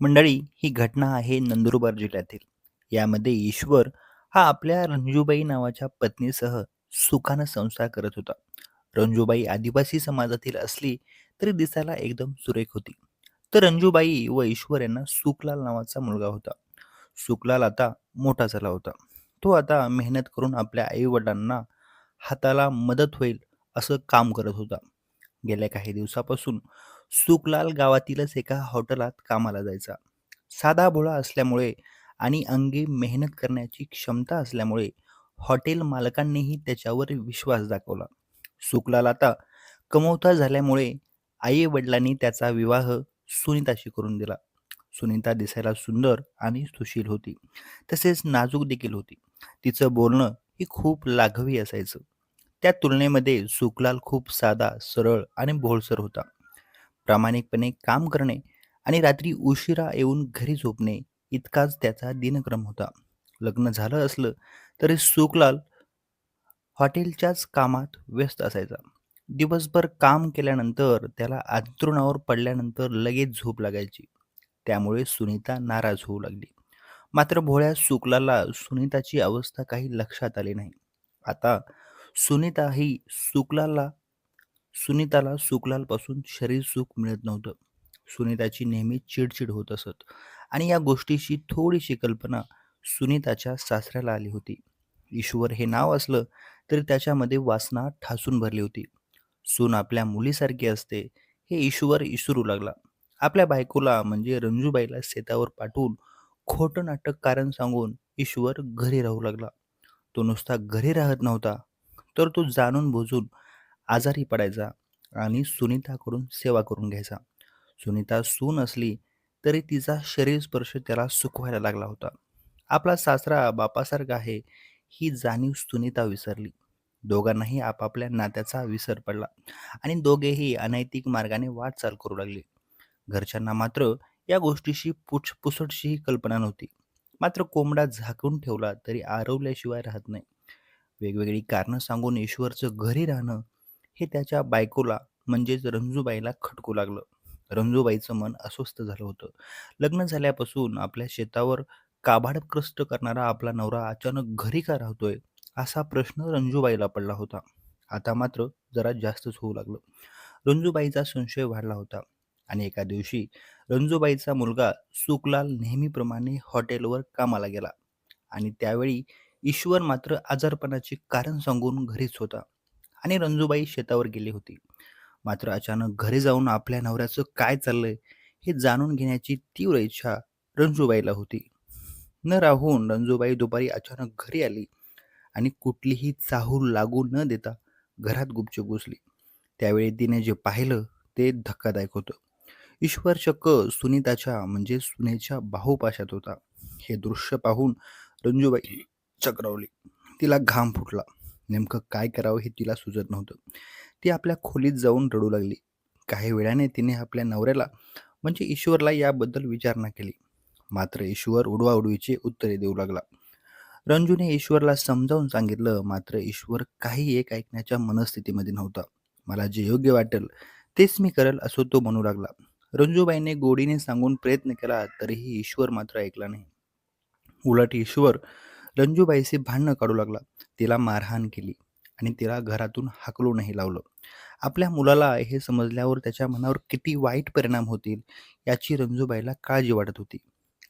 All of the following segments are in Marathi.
मंडळी ही घटना आहे नंदुरबार जिल्ह्यातील. यामध्ये ईश्वर हा आपल्या रंजूबाई नावाच्या पत्नीसह सुखानं संसार करत होता. रंजूबाई आदिवासी समाजातील असली तरी दिसायला एकदम सुरेख होती. तर रंजूबाई व ईश्वर यांना सुखलाल नावाचा मुलगा होता. सुखलाल आता मोठा झाला होता. तो आता मेहनत करून आपल्या आईवडिलांना हाताला मदत होईल असं काम करत होता. गेल्या काही दिवसापासून सुखलाल गावातीलच एका हॉटेलात कामाला जायचा. साधा भोळा असल्यामुळे आणि अंगी मेहनत करण्याची क्षमता असल्यामुळे हॉटेल मालकांनीही त्याच्यावर विश्वास दाखवला. सुखलाल आता कमवता झाल्यामुळे आई वडिलांनी त्याचा विवाह सुनीताशी करून दिला. सुनीता दिसायला सुंदर आणि सुशील होती. तसेच नाजूक देखील होती. तिचं बोलणं ही खूप लाघवी असायचं. त्या तुलनेमध्ये सुखलाल खूप साधा, सरळ आणि भोळसर होता. प्रामाणिकपणे काम करणे आणि रात्री उशिरा येऊन घरी झोपणे इतकाच त्याचा दिनक्रम होता. लग्न झालं असलं तरी सुखलाल हॉटेलच्याच कामात व्यस्त असायचा. दिवसभर काम केल्यानंतर त्याला अंतरुणावर पडल्यानंतर लगेच झोप लागायची. त्यामुळे सुनीता नाराज होऊ लागली. मात्र भोळ्या शुक्लाला सुनीताची अवस्था काही लक्षात आली नाही. आता सुनीता ही सुखलालला सुनीताला सुखलालपासून शरीर सुख मिळत नव्हतं. सुनीताची नेहमी चिडचिड होत असत आणि या गोष्टीची थोडीशी कल्पना सुनीताच्या सासऱ्याला आली होती. ईश्वर हे नाव असलं तरी त्याच्यामध्ये वासना ठासून भरली होती. सून आपल्या मुलीसारखी असते हे ईश्वर इसरू लागला. आपल्या बायकोला म्हणजे रंजूबाईला शेतावर पाठवून खोटं नाटक कारण सांगून ईश्वर घरी राहू लागला. तो नुसता घरी राहत नव्हता, तर तो जाणून बुजून आजारी पडायचा आणि सुनीताकडून सेवा करून घ्यायचा. सुनीता सून असली तरी तिचा शरीर स्पर्श त्याला सुखवायला लागला होता. आपला सासरा बापासारखा आहे ही जाणीव सुनीता विसरली. दोघांनाही आपापल्या नात्याचा विसर पडला आणि दोघेही अनैतिक मार्गाने वाटचाल करू लागले. घरच्यांना मात्र या गोष्टीशी पुछ पुसटशीही कल्पना नव्हती. मात्र कोंबडा झाकून ठेवला तरी आरवल्याशिवाय राहत नाही. वेगवेगळी कारणं सांगून ईश्वरचं घरी राहणं हे त्याच्या बायकोला म्हणजेच रंजूबाईला खटकू लागलं. रंजूबाईचं मन अस्वस्थ झालं होतं. लग्न झाल्यापासून आपल्या शेतावर काबाड करणारा आपला नवरा अचानक घरी का राहतोय असा प्रश्न रंजूबाईला पडला होता. आता मात्र जरा जास्तच होऊ लागलं. रंजूबाईचा संशय वाढला होता आणि एका दिवशी रंजूबाईचा मुलगा सुकलाल नेहमीप्रमाणे हॉटेलवर कामाला गेला आणि त्यावेळी ईश्वर मात्र आजारपणाचे कारण सांगून घरीच होता आणि रंजूबाई शेतावर गेली होती. मात्र अचानक घरी जाऊन आपल्या नवऱ्याचं काय चाललंय हे जाणून घेण्याची तीव्र इच्छा रंजूबाईला होती. न राहून रंजूबाई दुपारी अचानक घरी आली आणि कुठलीही चाहूल लागू न देता घरात गुपचूप घुसली. त्यावेळी तिने जे पाहिलं ते धक्कादायक होतं. ईश्वर चक्क सुनीताच्या म्हणजे सुनेच्या बाहुपाशात होता. हे दृश्य पाहून रंजूबाई चक्रावली. तिला घाम फुटला. नेमकं काय करावं हे तिला सुचत नव्हतं. ती आपल्या खोलीत जाऊन रडू लागली. काही वेळाने तिने आपल्या नवऱ्याला म्हणजे ईश्वरला याबद्दल विचारणा केली. मात्र ईश्वर उडवाउडवीचे उत्तरे देऊ लागला. रंजूने ईश्वरला समजावून सांगितलं मात्र ईश्वर काही एक ऐकण्याच्या मनस्थितीमध्ये नव्हता. मला जे योग्य वाटेल तेच मी करेल असं तो म्हणू लागला. रंजूबाईने गोडीने सांगून प्रयत्न केला तरीही ईश्वर मात्र ऐकला नाही. उलट ईश्वर रंजूबाईशी भांडणं काढू लागला. तिला मारहाण केली आणि तिला घरातून हाकलूनही लावलं. आपल्या मुलाला हे समजल्यावर त्याच्या मनावर किती वाईट परिणाम होतील याची रंजूबाईला काळजी वाटत होती.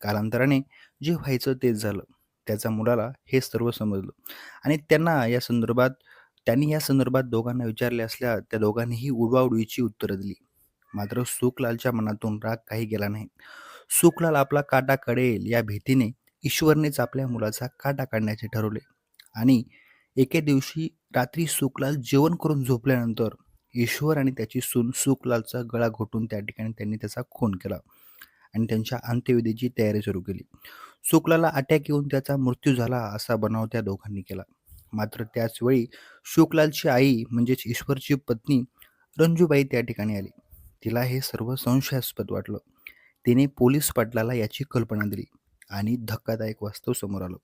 कालांतराने जे व्हायचं तेच झालं. त्याचा मुलाला हे सर्व समजलं आणि त्यांना या संदर्भात त्यांनी या संदर्भात दोघांना विचारले असल्या त्या दोघांनीही उडवाउडवीची उत्तरं दिली. मात्र सुखलालच्या मनातून राग काही गेला नाही. सुखलाल आपला काटा कडेल या भीतीने ईश्वरनेच आपल्या मुलाचा काटा काढण्याचे ठरवले आणि एके दिवशी रात्री सुखलाल जेवण करून झोपल्यानंतर ईश्वर आणि त्याची सून सुखलालचा गळा घोटून त्या ठिकाणी त्यांनी त्याचा खून केला आणि त्यांच्या अंत्यविधीची तयारी सुरू केली. शुक्लाला अटॅक येऊन त्याचा मृत्यू झाला असा बनाव त्या दोघांनी केला. मात्र त्याचवेळी शुक्लालची आई म्हणजेच ईश्वरची पत्नी रंजूबाई त्या ठिकाणी आली. तिला हे सर्व संशयास्पद वाटलं. तिने पोलीस पाटलाला याची कल्पना दिली आणि धक्कादायक वास्तव समोर आलं.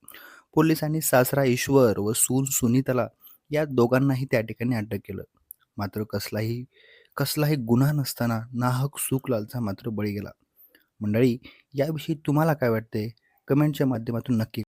पोलिसांनी सासरा ईश्वर व सून सुनीताला या दोघांनाही त्या ठिकाणी अटक केलं. मात्र कसलाही कसलाही गुन्हा नसताना नाहक सुखलालचा मात्र बळी गेला. मंडळी याविषयी तुम्हाला काय वाटते? कमेंटच्या माध्यमातून नक्की